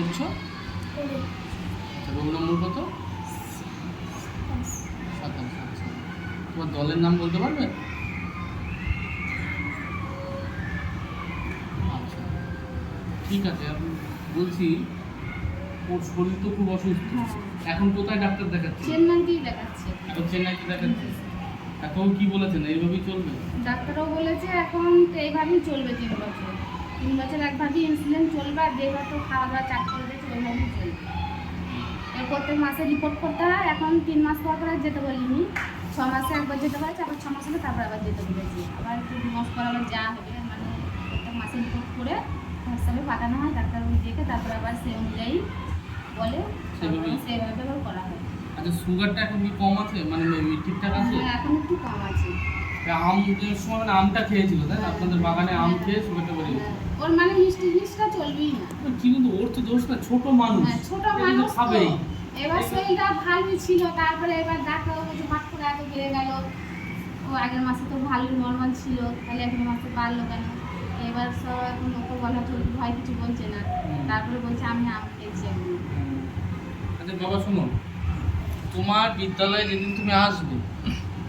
আচ্ছা roll number কত? সাতাশ আচ্ছা। তোমার দলের নাম বলতে পারবে? আচ্ছা। ঠিক আছে আমি বলছি ওর শরীর তো খুব অসুস্থ। হ্যাঁ। এখন কোথায় ডাক্তার দেখাচ্ছে? চেন্নাইতেই দেখাচ্ছে। এখন চেন্নাইতে দেখাচ্ছে? এখন কি বলেছেন? এইভাবেই চলবে? ডাক্তারও বলেছে এখন এইভাবেই চলবে তিন বছর। তিন বছর একভাবেই ইনসুলিন চলবে আর যেভাবে তো খাওয়া দাওয়া চাপ করে দিয়েছে ওইভাবেই চলবে এর প্রত্যেক মাসে রিপোর্ট করতে হয় এখন তিন মাস পর পর আর যেতে বলিনি। ছ মাসে একবার যেতে বলেছে আবার ছ মাস হলে তারপর আবার যেতে বলেছি। আবার একটু দু মাস পর আবার যা হবে মানে প্রত্যেক মাসে রিপোর্ট করে হোয়াটসঅ্যাপে পাঠানো হয় ডাক্তার দেখে তারপর আবার সেই অনুযায়ী বলে আবার করা হয়। আচ্ছা সুগারটা এখন কি কম আছে? মানে ঠিকঠাক আছে? হ্যাঁ, এখন একটু আম সময় মানে আমটা খেয়েছিল তাই না? আপনাদের বাগানে আম খেয়ে গেছে হ্যাঁ, ওর মানে মিষ্টি জিনিসটা চলবেই না। কিন্তু ওর তো দোষ না ছোট মানুষ। হ্যাঁ, ছোট মানুষ খাবেই। এবার শরীরটা ভালোই ছিল তারপরে এবার ডাক্তার বলছে হঠাৎ করে এত বেড়ে গেল। ও আগের মাসে তো ভালো নর্মাল ছিল তাহলে এখন মাসে বাড়লো কেন? এবার সব এখন ওকে বলা চলবে ভয় কিছু বলছে না। তারপরে বলছে আমি আম খেয়েছি আচ্ছা বাবা শোনো তোমার বিদ্যালয়ে যেদিন তুমি আসবে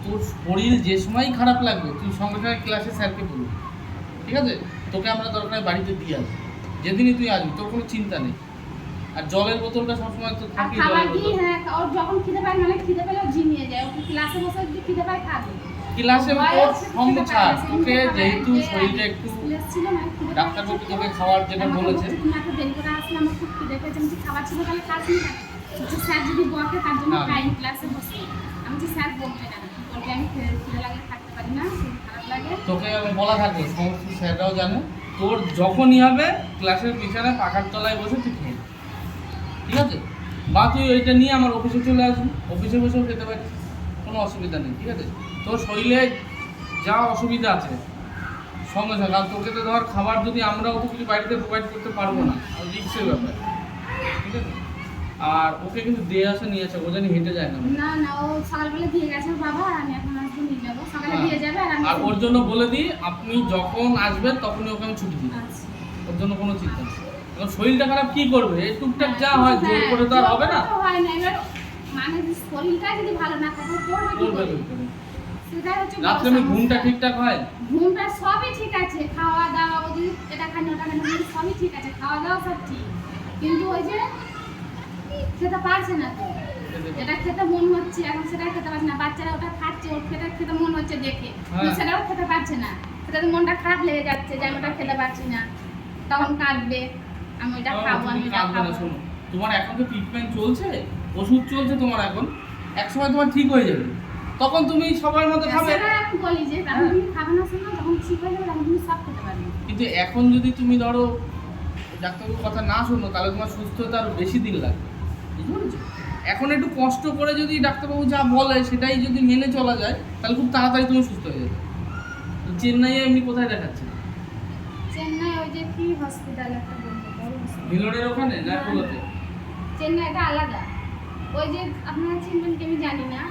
তোর শরীর যে সময়ই খারাপ লাগবে তুই সঙ্গে সঙ্গে ক্লাসে স্যারকে বলবি। ঠিক আছে? তোকে আমরা দরকার বাড়িতে দিয়ে আসব। যেদিনই তুই আসবি তোর কোনো চিন্তা নেই। আর জলের বোতলটা সবসময় তো থাকি খাবার জলের কি? হ্যাঁ ওর যখন খিদে পায় মানে খিদে পেলে ঝিমিয়ে যায়। ওকে ক্লাসে বসে যদি খিদে পায় খাবে। ক্লাসে তোর সঙ্গে ছাড়। তোকে যেহেতু খাবার শরীরটা একটু স্কুলে ছিল না, খিদে পেয়ে। ডাক্তারবাবু তোকে খাওয়ার যেটা বলেছে। বলছে, তুমি এত দেরি করে আসলে আমার খুব খিদে পেয়েছে। খাবার ছিল? তাহলে খাসনি বলছে, স্যার যদি বকে তার জন্য। খাইনি ক্লাসে বসে। আমি বলছি, স্যার বকবে কেন বলবে আমি খিদে লাগলে থাকতে পারি না খারাপ লাগে। তোকে আমি বলা থাকবে সমস্ত স্যাররাও জানে। তোর যখনই হবে ক্লাসের পিছনে পাখার তলায় বসে তুই খেয়ে ঠিক আছে? বা তুই ওইটা নিয়ে আমার অফিসে চলে আসবি অফিসে বসেও খেতে পারিস কোনো অসুবিধা নেই ঠিক আছে? তোর শরীরে যা অসুবিধা আছে সঙ্গে সঙ্গে আর তোকে তো ধর খাবার যদি আমরাও তো কিছু বাড়িতে প্রোভাইড করতে পারব না আর রিক্সের ব্যাপার। ঠিক আছে? আর ওকে কিন্তু দিয়ে আসা নিয়ে আসা ও জানি হেঁটে যায় না। না না ও সকালবেলা দিয়ে গেছে বাবা আমি এখন আসব নিয়ে যাব। সকালে হ্যাঁ। দিয়ে যাবে আর আমি আর ওর জন্য বলে দিই আপনি যখন আসবেন তখনই ওকে আমি ছুটি দিই। আচ্ছা। ওর জন্য কোনো চিন্তা নেই। এখন শরীরটা খারাপ কি করবে? এই টুকটাক যা হয় জোর হ্যাঁ, করে তো আর হবে না। তো হয় না এবার মানে শরীরটা যদি ভালো না থাকে করবে কি করবে কি করে? সেটাই রাত্রে আমি ঘুমটা ঠিকঠাক হয়? ঘুমটা সবই ঠিক আছে খাওয়া দাওয়া ও যদি এটা খানি ওটা খানি সবই ঠিক আছে খাওয়া দাওয়া সব ঠিক। কিন্তু ওই যে খেতে পারছে না তো। যেটা খেতে মন হচ্ছে এখন সেটা খেতে পারছে না। বাচ্চারা ওটা খাচ্ছে ওর খেতে খেতে মন হচ্ছে দেখে। হ্যাঁ। সেটাও খেতে পারছে না। সেটাতে মনটা খারাপ লেগে যাচ্ছে যে আমি ওটা খেতে পারছি না। তখন কাঁদবে। আমি ওইটা খাব আমি না, খাব। শোনো। তোমার এখন তো ট্রিটমেন্ট চলছে ওষুধ চলছে তোমার এখন। এক সময় তোমার ঠিক হয়ে যাবে। তখন তুমি সবার মতো খাবে। সেটা আমি বলি যে তখন হ্যাঁ। খাবে না শোনো যখন ঠিক হয়ে যাবে তুমি সব খেতে পারবে। কিন্তু এখন যদি তুমি ধরো ডাক্তারবাবুর কথা না শোনো তাহলে তোমার সুস্থতা আরও বেশি দিন লাগবে। এখন একটু কষ্ট করে যদি ডাক্তারবাবু যা বলে সেটাই যদি মেনে চলা যায় তাহলে খুব তাড়াতাড়ি তুমি সুস্থ হয়ে যাবে। চেন্নাইয়ে এমনি কোথায় দেখাচ্ছে? চেন্নাই ওই যে কি হসপিটাল একটা ওখানে না কোলাতে? চেন্নাইটা আলাদা। ওই যে আপনারা চিনবেন কি আমি জানি না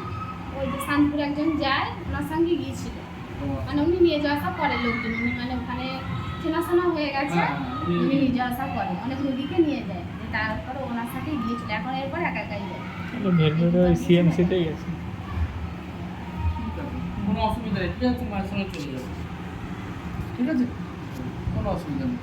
ওই যে শান্তপুর একজন যায় ওনার সঙ্গে গিয়েছিল। মানে উনি নিয়ে যাওয়া আসা করে লোকজন উনি মানে ওখানে চেনাশোনা হয়ে গেছে হ্যাঁ, উনি- উনি নিয়ে যাওয়া আসা করে অনেক রোগীকে নিয়ে যায়। তারপরে ওনার সাথে গিয়েছিল। এখন এরপর একা একাই আছে ঠিক আছে কোনো অসুবিধা নেই। ঠিক আছে তোমার সঙ্গে চলে যাবে। ঠিক আছে। কোনো অসুবিধা নেই।